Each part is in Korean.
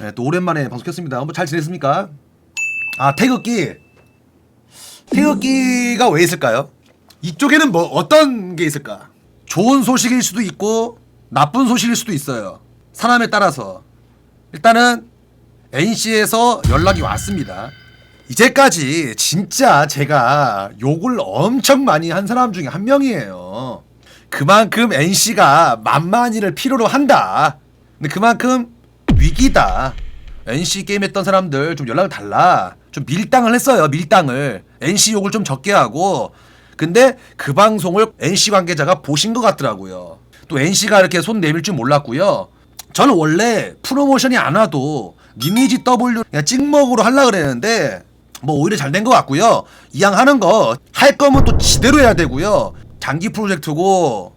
네, 또 오랜만에 방송 켰습니다. 뭐잘 지냈습니까? 아 태극기. 태극기가 왜 있을까요? 이쪽에는 뭐 어떤 게 있을까? 좋은 소식일 수도 있고 나쁜 소식일 수도 있어요. 사람에 따라서 일단은 NC에서 연락이 왔습니다. 이제까지 진짜 제가 욕을 엄청 많이 한 사람 중에 한 명이에요. 그만큼 NC가 만만히를 필요로 한다. 근데 그만큼 위기다. NC 게임 했던 사람들 좀 연락을 달라. 좀 밀당을 했어요. 밀당을. NC 욕을 좀 적게 하고. 근데 그 방송을 NC 관계자가 보신 것 같더라고요. 또 NC가 이렇게 손 내밀 줄 몰랐고요. 저는 원래 프로모션이 안 와도 리니지 W 그냥 찍먹으로 하려 그랬는데 뭐 오히려 잘 된 것 같고요. 이왕 하는 거 할 거면 또 지대로 해야 되고요. 장기 프로젝트고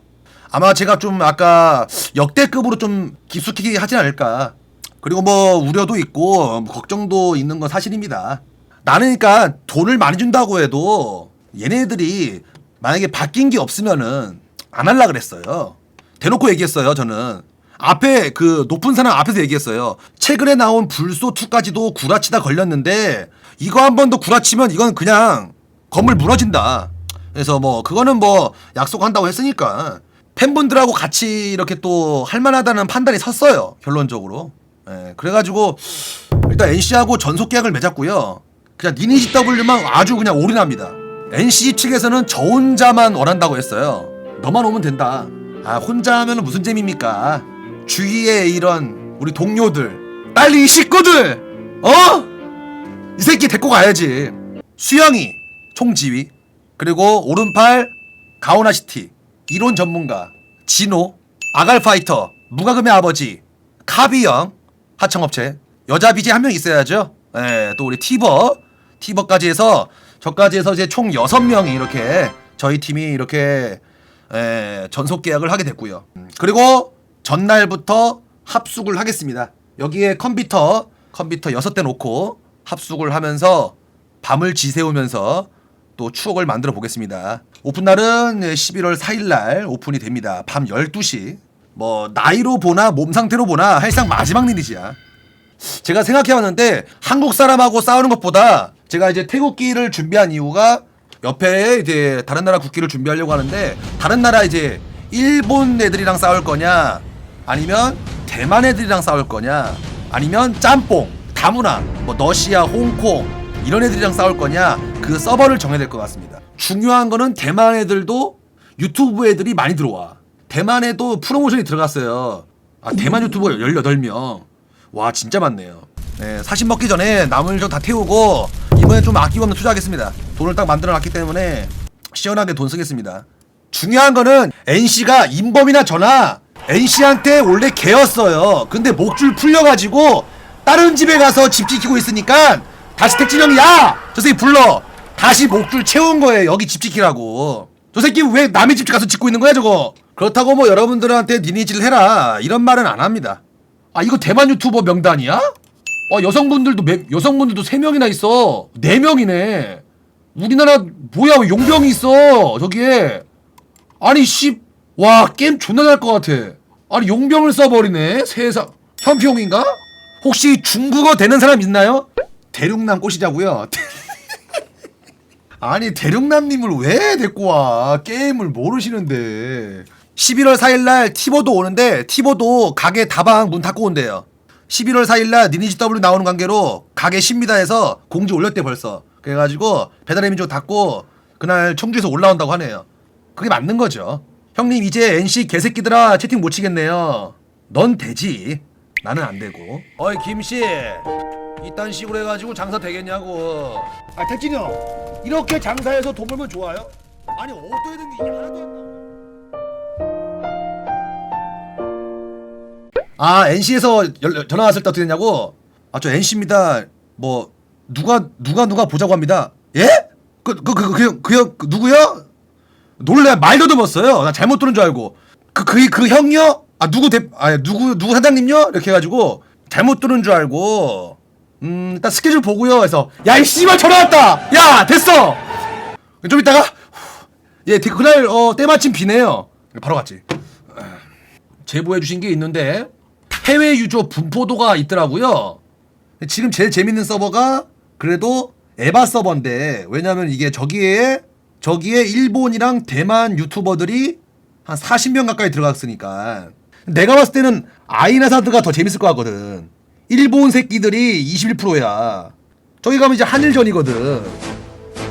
아마 제가 좀 아까 역대급으로 좀 깊숙이 하지 않을까. 그리고 뭐 우려도 있고 뭐 걱정도 있는 건 사실입니다. 나는 그러니까 돈을 많이 준다고 해도 얘네들이 만약에 바뀐 게 없으면은 안 할라 그랬어요. 대놓고 얘기했어요, 저는. 앞에 그 높은 사람 앞에서 얘기했어요. 최근에 나온 불소 2까지도 구라치다 걸렸는데 이거 한 번 더 구라치면 이건 그냥 건물 무너진다. 그래서 뭐 그거는 뭐 약속한다고 했으니까 팬분들하고 같이 이렇게 또 할만하다는 판단이 섰어요. 결론적으로. 예, 그래가지고 일단 NC하고 전속 계약을 맺었고요. 그냥 니니지 W만 아주 그냥 올인합니다. NC 측에서는 저 혼자만 원한다고 했어요. 너만 오면 된다. 아 혼자 하면 무슨 재미입니까? 주위에 이런 우리 동료들 빨리 이 식구들 어? 이 새끼 데리고 가야지. 수영이 총지휘 그리고 오른팔 가오나시티 이론 전문가 진호 아갈파이터 무가금의 아버지 카비형 하청업체 여자 BJ 한 명 있어야죠. 예, 또 우리 티버 티버까지 해서 저까지 해서 이제 총 여섯 명이 이렇게 저희 팀이 이렇게 예, 전속 계약을 하게 됐고요. 음, 그리고 전날부터 합숙을 하겠습니다. 여기에 컴퓨터 컴퓨터 여섯 대 놓고 합숙을 하면서 밤을 지새우면서 또 추억을 만들어 보겠습니다. 오픈 날은 11월 4일 날 오픈이 됩니다. 밤 12시. 뭐 나이로 보나 몸 상태로 보나 사실상 마지막 리니지야. 제가 생각해 봤는데 한국 사람하고 싸우는 것보다 제가 이제 태국기를 준비한 이유가 옆에 이제 다른 나라 국기를 준비하려고 하는데 다른 나라 이제 일본 애들이랑 싸울 거냐 아니면 대만 애들이랑 싸울 거냐 아니면 짬뽕 다문화 뭐 러시아 홍콩 이런 애들이랑 싸울 거냐 그 서버를 정해야 될 것 같습니다 중요한 거는 대만 애들도 유튜브 애들이 많이 들어와 대만에도 프로모션이 들어갔어요 아 대만 유튜버가 18명 와 진짜 많네요. 네, 사신 먹기 전에 남은 좀다 태우고 이번에 좀 아끼고 없는 투자하겠습니다. 돈을 딱 만들어 놨기 때문에 시원하게 돈 쓰겠습니다. 중요한 거는 NC가 인범이나 저나 NC한테 원래 개였어요. 근데 목줄 풀려가지고 다른 집에 가서 집 지키고 있으니까 다시 택진형이 야! 저 새끼 불러! 다시 목줄 채운 거예요. 여기 집 지키라고. 저 새끼 왜 남의 집 가서 짓고 있는 거야 저거? 그렇다고 뭐 여러분들한테 니니질 해라 이런 말은 안 합니다. 아 이거 대만 유튜버 명단이야? 어 여성분들도 매, 여성분들도 세 명이나 있어. 네 명이네. 우리나라 뭐야 왜 용병이 있어 저기에. 아니 씨와 게임 존나 잘것 같아. 아니 용병을 써버리네 세상. 현평인가? 혹시 중국어 되는 사람 있나요? 대륙남 꼬시자고요. 아니 대륙남님을 왜 데리고 와? 게임을 모르시는데. 11월 4일날 티보도 오는데 티보도 가게 다방 문 닫고 온대요. 11월 4일날 니니지 W 나오는 관계로 가게 쉽니다 해서 공지 올렸대 벌써. 그래가지고 배달의 민족 닫고 그날 청주에서 올라온다고 하네요. 그게 맞는 거죠. 형님 이제 NC 개새끼들아 채팅 못 치겠네요. 넌 되지. 나는 안 되고. 어이 김씨. 이딴 식으로 해가지고 장사 되겠냐고. 아 택진이 형 이렇게 장사해서 돈 벌면 좋아요? 아니 어떻게 된게 이게 하나도 안 나와 아 NC에서 전화 왔을 때 어떻게 됐냐고? 아 저 NC입니다. 뭐 누가 누가 누가 보자고 합니다. 예? 그 그 그그그그 누구요? 놀래 말도 더었어요. 나 잘못 들은 줄 알고 그그그 형요? 아 누구 대 아 누구 누구 사장님요? 이렇게 해가지고 잘못 들은 줄 알고 음 일단 스케줄 보고요. 해서 야 이 씨발 전화 왔다. 야 됐어. 좀 이따가 예 그날 어 때마침 비네요. 바로 갔지. 제보해 주신 게 있는데 해외 유저 분포도가 있더라고요. 지금 제일 재밌는 서버가 그래도 에바 서버인데 왜냐면 이게 저기에 저기에 일본이랑 대만 유튜버들이 한 40명 가까이 들어갔으니까 내가 봤을 때는 아이나사드가 더 재밌을 것 같거든. 일본 새끼들이 21%야. 저기 가면 이제 한일전이거든.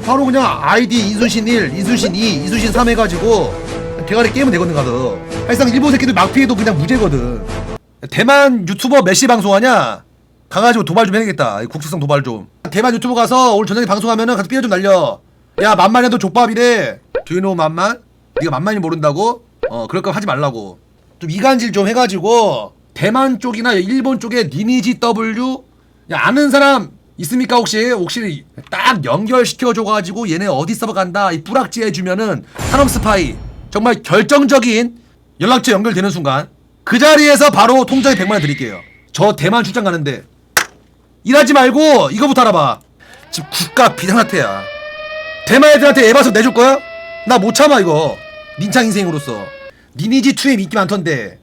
바로 그냥 아이디 인순신 1, 인순신 2, 인순신 3 해가지고 대가리 게임은 되거든 가서. 사실상 일본 새끼들 막 피해도 그냥 무죄거든. 대만 유튜버 몇시 방송하냐? 가가지고 도발 좀 해야겠다. 이 국제성 도발 좀. 대만 유튜버 가서 오늘 저녁에 방송하면은 가서 삐어 좀 날려. 야 만만해도 족밥이래. Know 만만? 네가 만만이 모른다고? 어 그럴 거 하지 말라고. 좀 이간질 좀 해가지고 대만 쪽이나 일본 쪽에 리니지 W 야 아는 사람 있습니까 혹시? 혹시 딱 연결시켜줘가지고 얘네 어디 서버 간다 이 뿌락지 해주면은 산업 스파이 정말 결정적인 연락처 연결되는 순간 그 자리에서 바로 통장에 100만 원 드릴게요. 저 대만 출장 가는데. 일하지 말고 이거부터 알아봐. 지금 국가 비상사태야. 대만 애들한테 에바서 내줄 거야? 나 못 참아 이거. 민창 인생으로서. 리니지 2에 인기 많던데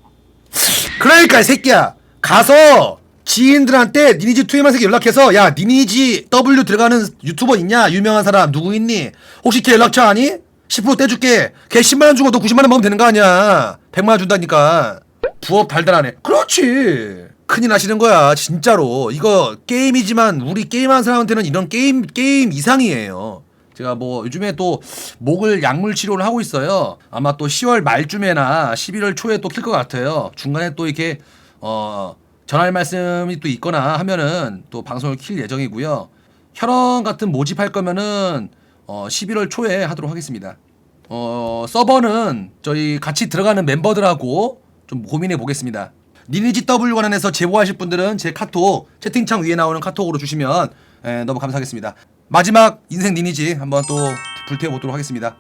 그러니까 이 새끼야. 가서 지인들한테 리니지 2에만 새끼 연락해서 야 리니지 W 들어가는 유튜버 있냐? 유명한 사람 누구 있니? 혹시 걔 연락처 아니? 10% 떼줄게. 걔 10만원 주고 너 90만원 먹으면 되는 거 아니야. 100만원 준다니까. 부업 달달하네. 그렇지. 큰일 나시는 거야 진짜로. 이거 게임이지만 우리 게임하는 사람한테는 이런 게임 게임 이상이에요 제가 뭐 요즘에 또 목을 약물 치료를 하고 있어요. 아마 또 10월 말쯤에나 11월 초에 또 킬 것 같아요. 중간에 또 이렇게 어 전할 말씀이 또 있거나 하면은 또 방송을 킬 예정이고요. 혈원 같은 모집할 거면은 어 11월 초에 하도록 하겠습니다. 어 서버는 저희 같이 들어가는 멤버들하고 좀 고민해 보겠습니다. 리니지 W 관련해서 제보하실 분들은 제 카톡 채팅창 위에 나오는 카톡으로 주시면 에, 너무 감사하겠습니다. 마지막 인생 리니지 한번 또 불태워 보도록 하겠습니다.